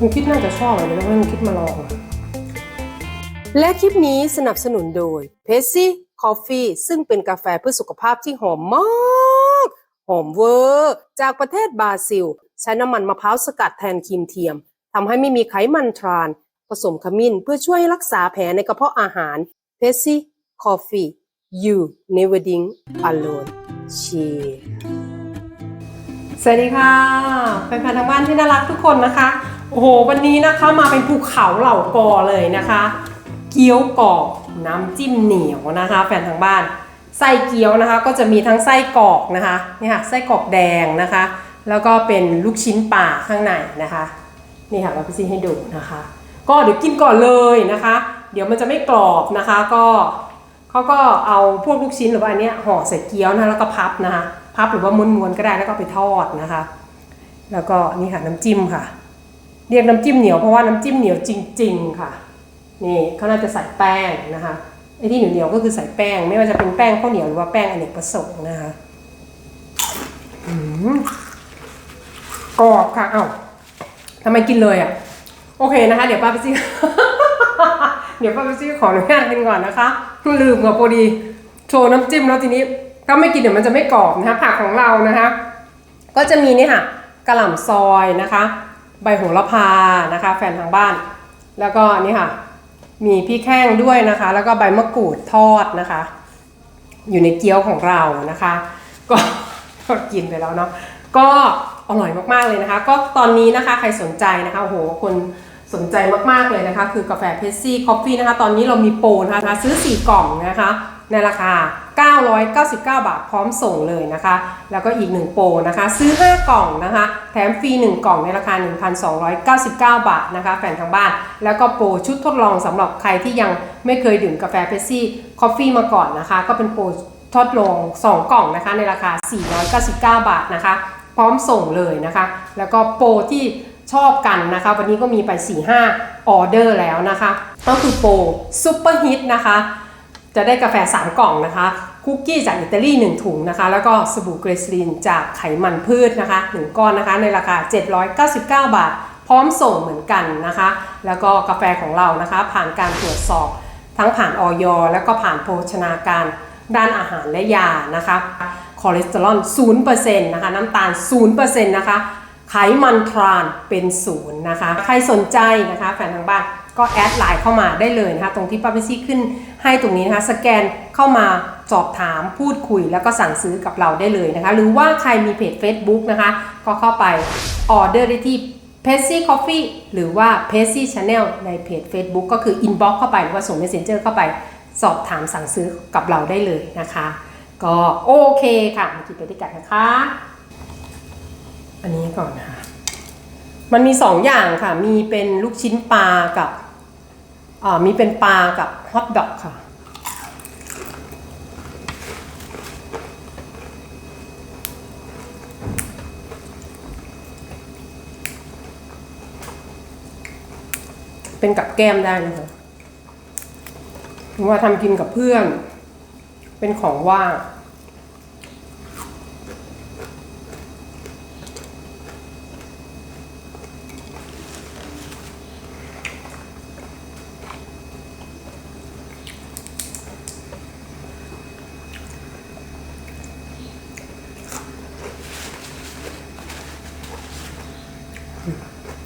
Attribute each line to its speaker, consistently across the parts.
Speaker 1: มึงคิดน่าจะชอบเลยนะไม่มึงคิดมาลองอะและคลิปนี้สนับสนุนโดยเพสซี่คอฟฟี่ซึ่งเป็นกาแฟเพื่อสุขภาพที่หอมมาก หอมเวอร์ จากประเทศบราซิล ใช้น้ำมันมะพร้าวสกัดแทนครีมเทียมทำให้ไม่มีไขมันทราน ผสมขมิ้นเพื่อช่วยรักษาแผลในกระเพาะอาหารเพสซี่คอฟฟี่ you never drink alone cheers สวัสดีค่ะแฟนๆทางบ้านที่น่ารักทุกคนนะคะ โอ้โห วันนี้นะคะมาเป็นภูเขาเหล่ากอเลยนะคะ เกี๊ยวกรอบน้ำจิ้มเหนียวนะคะ แฟนทางบ้านไส้เกี๊ยวนะคะ ก็จะมีทั้งไส้กรอกนะคะนี่ค่ะไส้กรอกแดงนะคะ แล้วก็เป็นลูกชิ้นปลาข้างในนะคะนี่ค่ะเราไปซีให้ดูนะคะ ก็เดี๋ยวกินก่อนเลยนะคะ เดี๋ยวมันจะไม่กรอบนะคะก็เขาก็เอาพวกลูกชิ้นหรือว่าอันเนี้ยห่อใส่เกี๊ยวนะแล้วก็พับนะคะ พับหรือว่าม้วนๆก็ได้แล้วก็ไปทอดนะคะ แล้วก็นี่ค่ะน้ำจิ้มค่ะ เรียกน้ำจิ้มเหนียวเพราะว่าน้ำจิ้มเหนียวจริง ๆ ค่ะ นี่เขาน่าจะใส่แป้งนะคะไอ้ที่เหนียวๆก็คือใส่แป้ง ไม่ว่าจะเป็นแป้งข้าวเหนียวหรือว่าแป้งอเนกประสงค์นะคะอืมกรอบค่ะเอ้าทำไมกินเลยอะ โอเคนะคะ เดี๋ยวป้าไปซื้อเดี๋ยวป้าไปซื้อของอนุญาตกินก่อนนะคะลืมกับพอดีโชว์น้ำจิ้มแล้วทีนี้ถ้าไม่กินเดี๋ยวมันจะไม่กรอบนะคะผักของเรานะคะ ก็จะมีนี่ค่ะกระหล่ำซอยนะคะ ใบโหระพานะคะ แฟนทางบ้าน แล้วก็นี่ค่ะ มีพริกแห้งด้วยนะคะ แล้วก็ใบมะกรูดทอดนะคะ อยู่ในเกี๊ยวของเรานะคะ ก็กินไปแล้วเนาะก็อร่อยมากๆเลยนะคะ ก็ตอนนี้นะคะใครสนใจนะคะโอ้โหคนสนใจมากๆเลยนะคะ คือกาแฟเพสซี่คอฟฟี่นะคะ ตอนนี้เรามีโปรนะคะ ซื้อ 4 กล่องนะคะ ในราคา 999 บาทพร้อมส่งเลยนะคะ แล้วก็อีก 1 โปรนะคะ ซื้อ 5 กล่องนะคะ แถมฟรี 1 กล่องในราคา 1,299 บาทนะคะแฟนทางบ้าน แล้วก็โปรชุดทดลองสำหรับใครที่ยังไม่เคยดื่มกาแฟเพสซี่คอฟฟี่มาก่อนนะคะ ก็เป็นโปรทดลอง 2 กล่องนะคะในราคา 499 บาทนะคะ พร้อมส่งเลยนะคะ แล้วก็โปรที่ชอบกันนะคะ วันนี้ก็มีไป 4-5 ออเดอร์แล้วนะคะ ก็คือโปรซุปเปอร์ฮิตนะคะ จะได้กาแฟ 3 กล่องนะคะคุกกี้จากอิตาลี1ถุงนะคะ แล้วก็สบู่เกรซลินจากไขมันพืชนะคะ1ก้อนนะคะในราคา 799 บาท พร้อมส่งเหมือนกันนะคะ แล้วก็กาแฟของเรานะคะ ผ่านการตรวจสอบทั้งผ่านออยแล้วก็ผ่านโภชนาการด้านอาหารและยานะคะคอเลสเตอรอล0%นะคะน้ำตาล0%นะคะไขมันทรานเป็นศูนย์นะคะ ใครสนใจนะคะแฟนทางบ้านก็แอดไลน์เข้ามาได้เลยนะคะ ตรงที่ป้าพิซี่ขึ้น ให้ตรงนี้นะคะสแกนเข้ามาสอบถามพูดคุยแล้วก็สั่งซื้อกับเราได้เลยนะคะ หรือว่าใครมีเพจ Facebook นะคะ ก็เข้าไปออเดอร์ได้ที่ p a c y Coffee หรือว่า p a c y Channel ในเพจ Facebook ก็คือ Inbox เข้าไปหรือว่าส่ง Messenger เข้าไปสอบถามสั่งซื้อกับเราได้เลยนะคะ ก็โอเคค่ะมากินไปด้วยกันนะคะ อันนี้ก่อนนะคะมันมีสองอย่างค่ะ มีเป็นลูกชิ้นปลากับ อ่ามีเป็นปลากับฮอทดอกค่ะ เป็นกับแก้มได้นะคะว่าทำกินกับเพื่อน เป็นของว่าง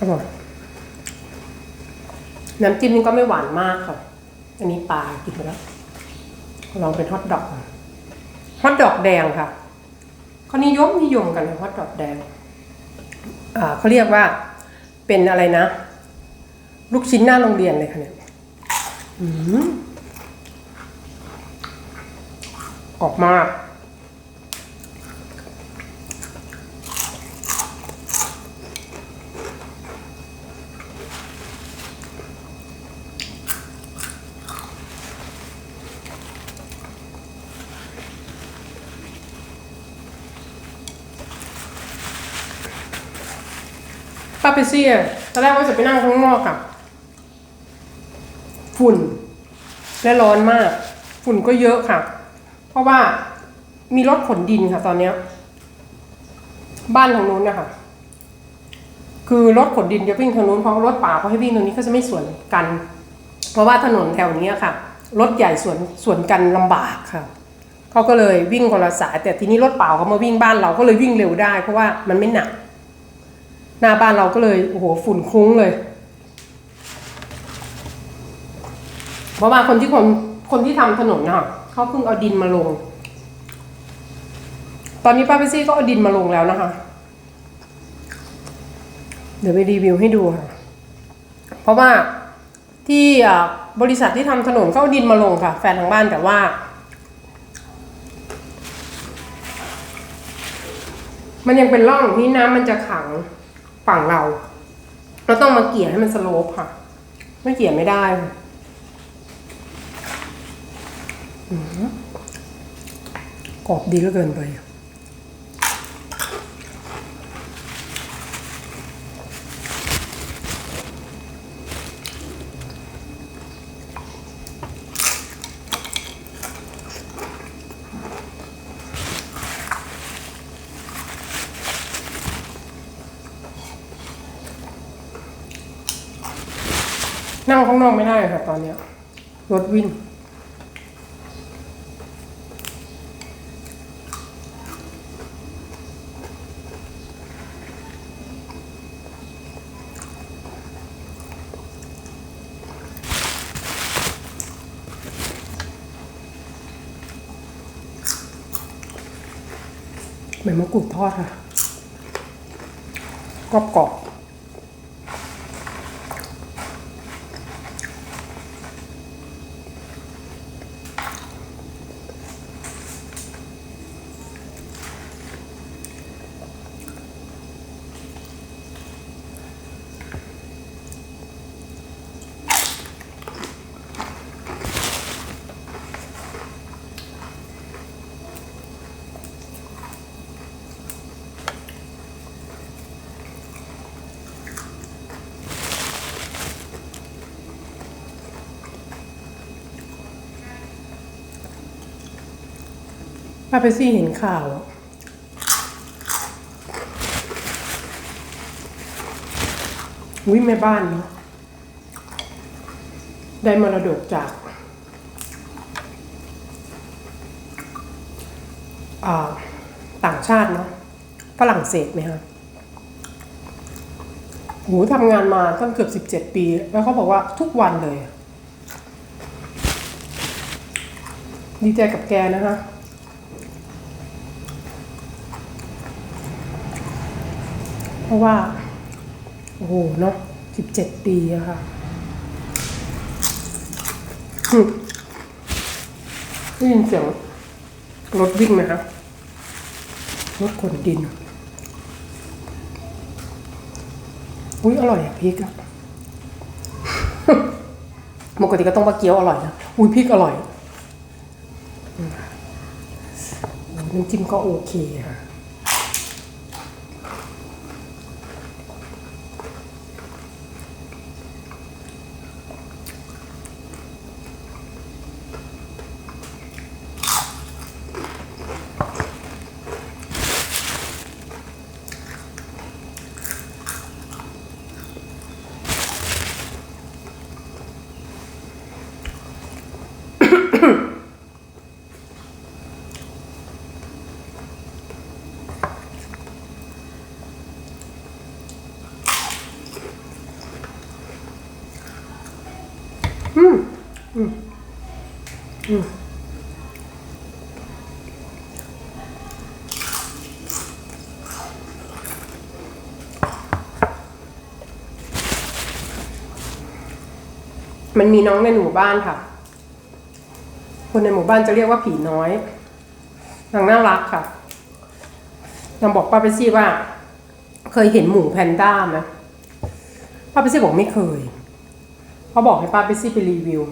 Speaker 1: อร่อยน้ำจิ้มนี่ก็ไม่หวานมากค่ะ อันนี้ปลากินไปแล้ว ลองเป็นฮอทดอกฮอทดอกแดงค่ะเขานิยมนิยมกันฮอทดอกแดงเขาเรียกว่าเป็นอะไรนะ ลูกชิ้นหน้าโรงเรียนเลยค่ะเนี่ยอืมออกมาก ไปเซี่ยตอนแรกว่าจะไปนั่งข้างนอกค่ะฝุ่น และร้อนมาก ฝุ่นก็เยอะค่ะ เพราะว่ามีรถขนดินค่ะ ตอนเนี้ย บ้านทางนู้นนะคะคือรถขนดินจะวิ่งทางนู้นเพราะรถป่าเขาให้วิ่งตรงนี้ก็จะไม่สวนกัน เพราะว่าถนนแถวนี้ค่ะรถใหญ่สวนสวนกันลำบากค่ะเขาก็เลยวิ่งคนละสายแต่ทีนี้รถเปล่าเขามาวิ่งบ้านเราก็เลยวิ่งเร็วได้ เพราะว่ามันไม่หนัก หน้าบ้านเราก็เลยโอ้โหฝุ่นคลุ้งเลย เพราะว่าคนที่คนคนที่ทำถนนนะคะเขาเพิ่งเอาดินมาลง ตอนนี้ป้าเปซี่ก็เอาดินมาลงแล้วนะคะ เดี๋ยวไปรีวิวให้ดูค่ะ เพราะว่าที่บริษัทที่ทำถนนเขาเอาดินมาลงค่ะ แฟนทางบ้านแต่ว่า มันยังเป็นร่องที่น้ำมันจะขัง ฝั่งเรา เราต้องมาเกี่ยให้มันสโลปค่ะ ไม่เกี่ยไม่ได้อือกรอบดีเหลือเกินไป นั่งข้างนอกไม่ได้ค่ะตอนเนี้ยรถวิ่งเหมือนมะกรูดทอดค่ะกรอบกรอบๆ ป้าเปซี่เห็นข่าวอะวิแม่บ้านเนาะได้มรดกจากาต่างชาติเนาะฝรั่งเศสไหมคะโหทำงานมาตั้งเกือบสิบเจ็ดปี แล้วเขาบอกว่าทุกวันเลย ดีใจกับแกนะคะ เพ ราะว่า โอ้โหเนาะสิบเจ็ดปีอะค่ะได้ยินเสียงรถวิ่งไหมคะรถขนดิน อุ้ยอร่อยอะพริกอะปกติก็ต้องปลาเกี๊ยวอร่อยนะ อุ้ยพริกอร่อยน้ำจิ้มก็โอเคค่ะ มันมีน้องในหมู่บ้านค่ะ คนในหมู่บ้านจะเรียกว่าผีน้อยนางน่ารักค่ะนางบอกป้าเปซี่ว่า เคยเห็นหมูแพนด้าไหมป้าเปซี่บอกไม่เคยเขาบอกให้ป้าเปซี่ไปรีวิว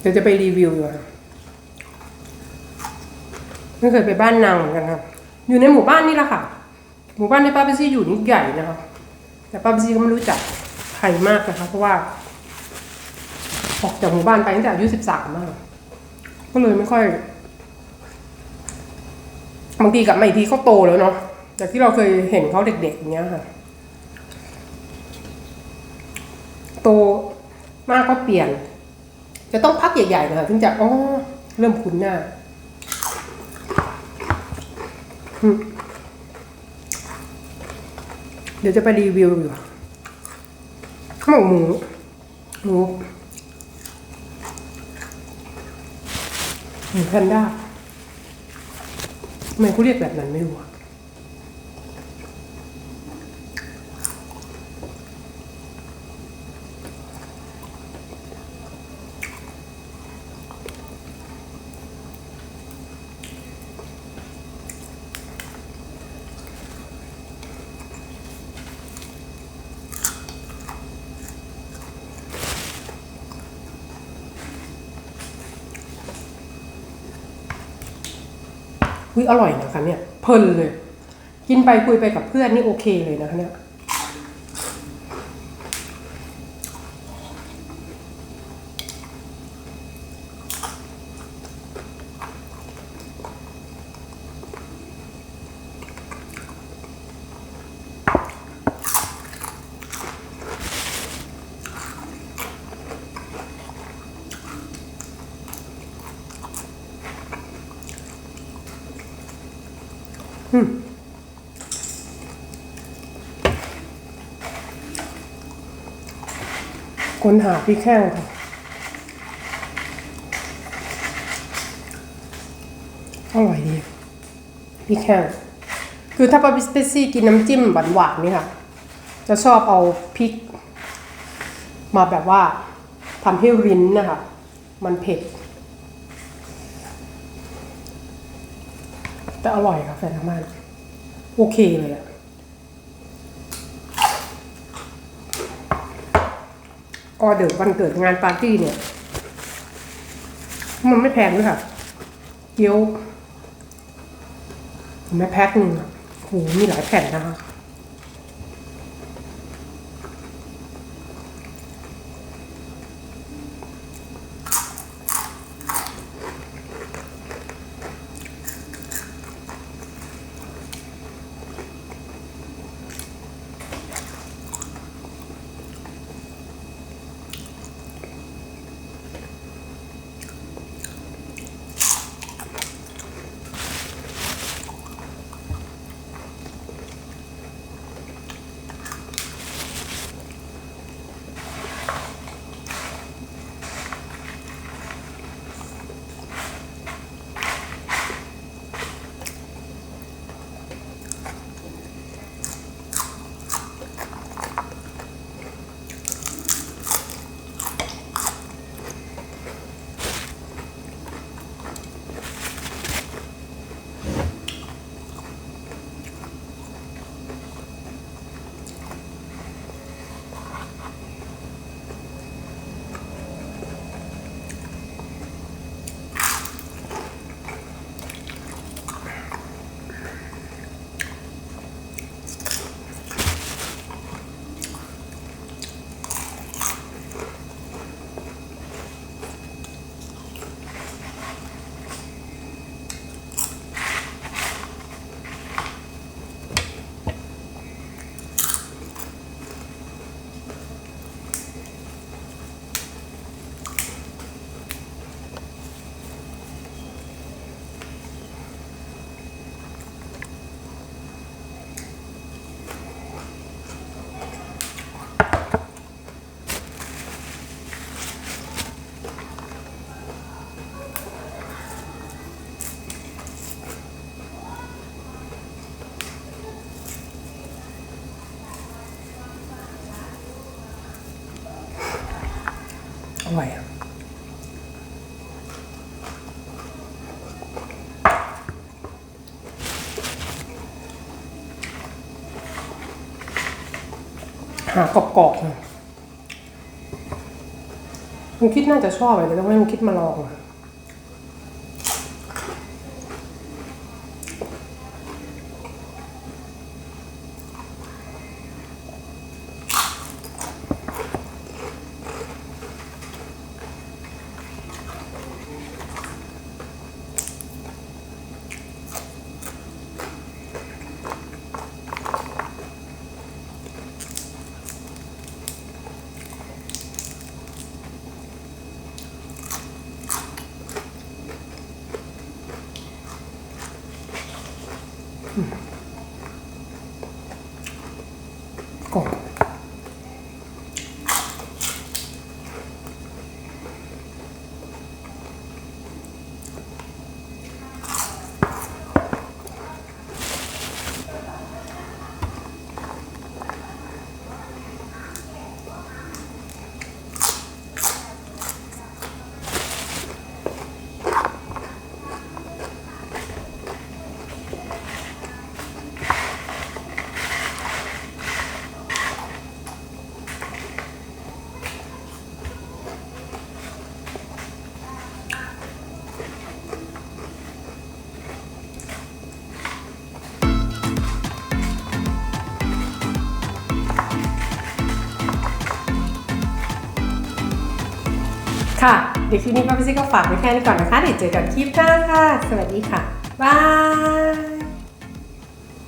Speaker 1: เดี๋ยวจะไปรีวิวอยู่ค่ะไม่เคยไปบ้านนางเหมือนกันครับ อยู่ในหมู่บ้านนี่แหละค่ะ หมู่บ้านที่ป้าเปซี่อยู่นี่ใหญ่นะคะแต่ป้าเปซี่ก็ไม่รู้จักใครมากนะคะเพราะว่า ออกจากหมู่บ้านไปตั้งแต่อายุสิบสามมากก็เลยไม่ค่อยบางทีกลับมาอีกทีเขาโตแล้วเนาะจากที่เราเคยเห็นเขาเด็กๆอย่างเงี้ยค่ะ โตมากก็เปลี่ยน จะต้องพักใหญ่ๆนะคะถึงจะอ๋อเริ่มคุ้นหน้า อืม ดี๋ยวจะไปรีวิวอยู่ข้าวหมกหมูหมูหมูแพนด้าทำไมเขาเรียกแบบนั้นไม่รู้อะ อุ้ยอร่อยนะคะเนี่ยเพลินเลย กินไปคุยไปกับเพื่อนนี่โอเคเลยนะคะเนี่ย ค้นหาพี่แข้งค่ะอร่อยดีพี่แข้งคือถ้าปาปิสเปซี่กินน้ำจิ้มหวานๆนี่ค่ะ จะชอบเอาพริก มาแบบว่าทำให้ริ้นนะคะ มันเผ็ด แต่อร่อยค่ะแฟนทางบ้านโอเคเลยอะ ออเดอร์วันเกิดงานปาร์ตี้เนี่ย มันไม่แพงด้วยค่ะ เกี๊ยวเห็นไม่แพ็คหนึ่งอะโหมีหลายแผ่นนะคะ ร่อยหากรอบๆมันคิดน่าจะชอบเลยต้องให้มันคิดมาลองอะ Hmm. เดี๋ยวคลิปนี้ป้าพิซี่ก็ฝากไว้แค่นี้ก่อนนะคะ เดี๋ยวเจอกันคลิปหน้าค่ะ สวัสดีค่ะ บาย